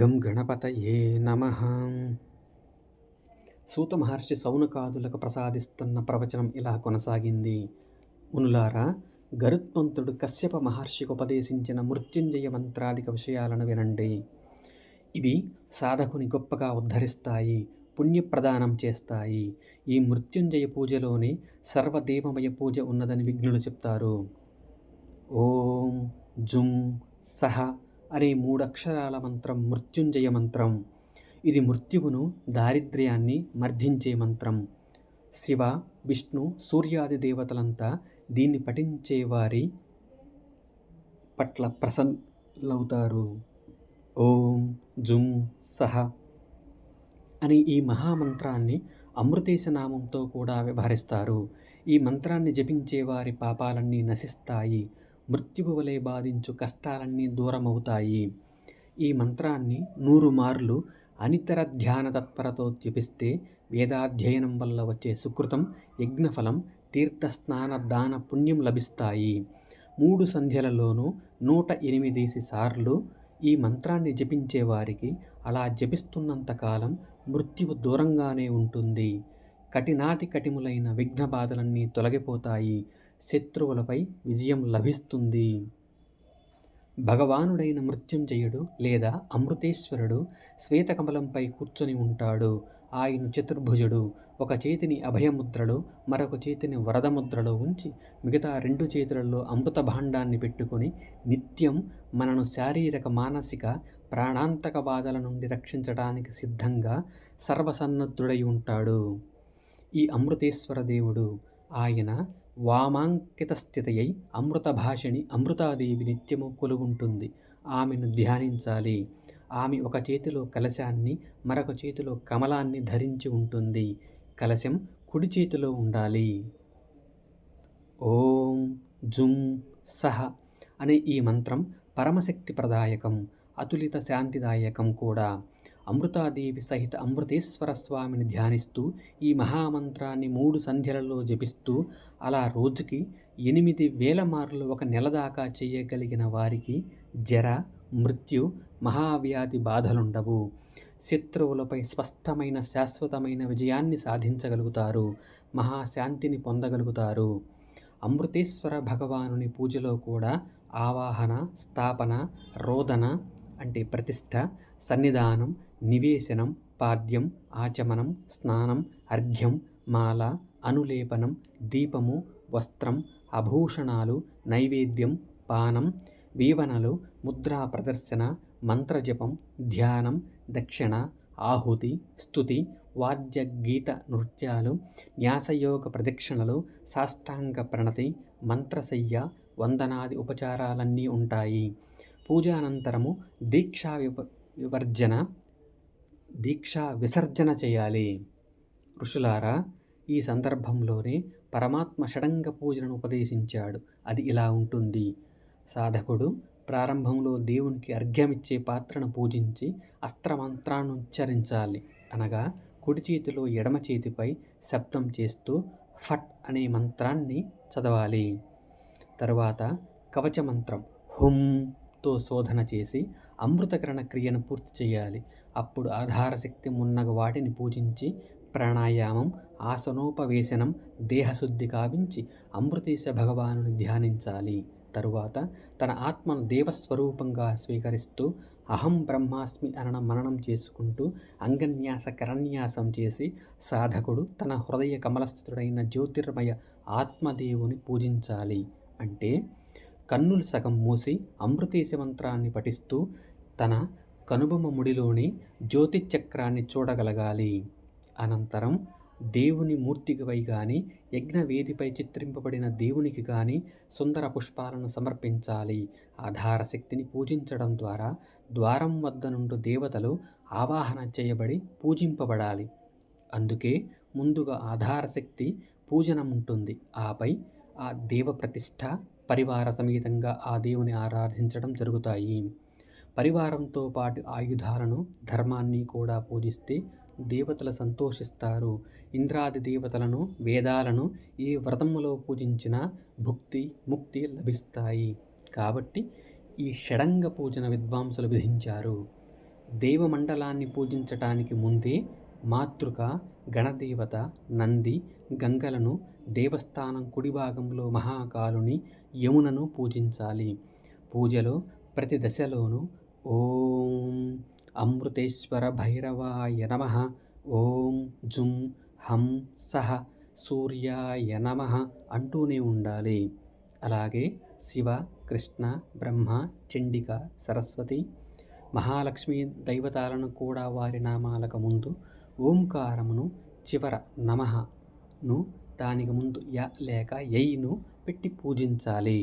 గం గణపతయే నమ. సూత మహర్షి సౌనకాదులకు ప్రసాదిస్తున్న ప్రవచనం ఇలా కొనసాగింది. మునులారా గరుత్మంతుడు కశ్యప మహర్షికి ఉపదేశించిన మృత్యుంజయ మంత్రాదిక విషయాలను వినండి. ఇవి సాధకుని గొప్పగా ఉద్ధరిస్తాయి పుణ్యప్రదానం చేస్తాయి. ఈ మృత్యుంజయ పూజలోని సర్వదేవమయ పూజ ఉన్నదని విఘ్నులు చెప్తారు. ఓం జుం సహ అనే మూడక్షరాల మంత్రం మృత్యుంజయ మంత్రం. ఇది మృత్యువును దారిద్ర్యాన్ని మర్ధించే మంత్రం. శివ విష్ణు సూర్యాది దేవతలంతా దీన్ని పఠించే వారి పట్ల ప్రసన్నవుతారు ఓం జుం సహ అని ఈ మహామంత్రాన్ని అమృతేశ నామంతో కూడా వ్యవహరిస్తారు. ఈ మంత్రాన్ని జపించే వారి పాపాలన్నీ నశిస్తాయి. మృత్యువు వలె బాధించు కష్టాలన్నీ దూరమవుతాయి. ఈ మంత్రాన్ని నూరు మార్లు అనితర ధ్యాన తత్పరతో జపిస్తే వేదాధ్యయనం వల్ల వచ్చే సుకృతం యజ్ఞఫలం తీర్థస్నాన దాన పుణ్యం లభిస్తాయి. మూడు సంధ్యలలోనూ నూట ఎనిమిదేసి సార్లు ఈ మంత్రాన్ని జపించే వారికి అలా జపిస్తున్నంతకాలం మృత్యువు దూరంగానే ఉంటుంది. కటినాటి కఠిములైన విఘ్న బాధలన్నీ తొలగిపోతాయి. శత్రువులపై విజయం లభిస్తుంది. భగవానుడైన మృత్యుంజయుడు లేదా అమృతేశ్వరుడు శ్వేతకమలంపై కూర్చొని ఉంటాడు. ఆయన చతుర్భుజుడు ఒక చేతిని అభయముద్రలో మరొక చేతిని వరదముద్రలో ఉంచి మిగతా రెండు చేతులలో అమృత భాండాన్ని పెట్టుకొని నిత్యం మనను శారీరక మానసిక ప్రాణాంతక బాధల నుండి రక్షించడానికి సిద్ధంగా సర్వసన్నద్ధుడై ఉంటాడు. ఈ అమృతేశ్వర దేవుడు ఆయన వామాంకిత స్థితయై అమృత భాషిణి అమృతాదేవి నిత్యము కొలుగుంటుంది ఆమెను ధ్యానించాలి. ఆమె ఒక చేతిలో కలశాన్ని మరొక చేతిలో కమలాన్ని ధరించి ఉంటుంది. కలశం కుడి చేతిలో ఉండాలి. ఓం జుం సహ అనే ఈ మంత్రం పరమశక్తి ప్రదాయకం అతులిత శాంతిదాయకం కూడా. అమృతాదేవి సహిత అమృతేశ్వర స్వామిని ధ్యానిస్తూ ఈ మహామంత్రాన్ని మూడు సంధ్యలలో జపిస్తూ అలా రోజుకి ఎనిమిది వేల మార్లు ఒక నెల దాకా చేయగలిగిన వారికి జర మృత్యు మహావ్యాధి బాధలుండవు. శత్రువులపై స్పష్టమైన శాశ్వతమైన విజయాన్ని సాధించగలుగుతారు. మహాశాంతిని పొందగలుగుతారు. అమృతేశ్వర భగవానుని పూజలో కూడా ఆవాహన స్థాపన రోదన అంటే ప్రతిష్ట సన్నిధానం నివేశనం పాద్యం ఆచమనం స్నానం అర్ఘ్యం మాల అనులేపనం దీపము వస్త్రం ఆభూషణాలు నైవేద్యం పానం వీవనలు ముద్రా ప్రదర్శన మంత్రజపం ధ్యానం దక్షిణ ఆహుతి స్థుతి వాద్య గీత నృత్యాలు న్యాసయోగ ప్రదక్షిణలు సాష్టాంగ ప్రణతి మంత్రశయ్య వందనాది ఉపచారాలన్నీ ఉంటాయి. పూజానంతరము దీక్షా వివ వివర్జన దీక్ష విసర్జన చేయాలి. ఋషులారా ఈ సందర్భంలోనే పరమాత్మ షడంగ పూజలను ఉపదేశించాడు. అది ఇలా ఉంటుంది. సాధకుడు ప్రారంభంలో దేవునికి అర్ఘ్యమిచ్చే పాత్రను పూజించి అస్త్రమంత్రాన్ని ఉచ్చరించాలి అనగా కుడి చేతిలో ఎడమ చేతిపై శబ్దం చేస్తూ ఫట్ అనే మంత్రాన్ని చదవాలి. తరువాత కవచ మంత్రం హుంతో శోధన చేసి అమృతకరణ క్రియను పూర్తి చేయాలి. అప్పుడు ఆధారశక్తి మున్నగ వాటిని పూజించి ప్రాణాయామం ఆసనోపవేశనం దేహశుద్ధి కావించి అమృతేశ భగవానుని ధ్యానించాలి. తరువాత తన ఆత్మను దేవస్వరూపంగా స్వీకరిస్తూ అహం బ్రహ్మాస్మి అనన మననం చేసుకుంటూ అంగన్యాస కరన్యాసం చేసి సాధకుడు తన హృదయ కమలస్థితుడైన జ్యోతిర్మయ ఆత్మదేవుని పూజించాలి. అంటే కన్నులు సగం మూసి అమృతేశ మంత్రాన్ని పఠిస్తూ తన కనుబొమ్మ ముడిలోని జ్యోతిచక్రాన్ని చూడగలగాలి. అనంతరం దేవుని మూర్తికిపై కానీ యజ్ఞవేదిపై చిత్రింపబడిన దేవునికి కానీ సుందర పుష్పాలను సమర్పించాలి. ఆధార శక్తిని పూజించడం ద్వారా ద్వారం వద్ద నుండి దేవతలు ఆవాహన చేయబడి పూజింపబడాలి. అందుకే ముందుగా ఆధార శక్తి పూజనం ఉంటుంది. ఆపై ఆ దేవ ప్రతిష్ట పరివార సమేతంగా ఆ దేవుని ఆరాధించడం జరుగుతాయి. పరివారంతో పాటు ఆయుధాలను ధర్మాన్ని కూడా పూజిస్తే దేవతలు సంతోషిస్తారు. ఇంద్రాది దేవతలను వేదాలను ఈ వ్రతములో పూజించిన భుక్తి ముక్తి లభిస్తాయి. కాబట్టి ఈ షడంగ పూజన విద్వాంసులు విధించారు. దేవమండలాన్ని పూజించటానికి ముందే మాతృక గణదేవత నంది గంగలను దేవస్థానం కుడి భాగంలో మహాకాలుని యమునను పూజించాలి. పూజలో ప్రతి దశలోనూ ఓం అమృతేశ్వర భైరవాయ నమ. ఓం జుం హం సహ సూర్యాయ నమ అంటూనే ఉండాలి. అలాగే శివ కృష్ణ బ్రహ్మ చండిక సరస్వతి మహాలక్ష్మి దైవతాలను కూడా వారి నామాలకు ముందు ఓంకారమును చివర నమను దానికి ముందు య లేక ఎయ్ను పెట్టి పూజించాలి.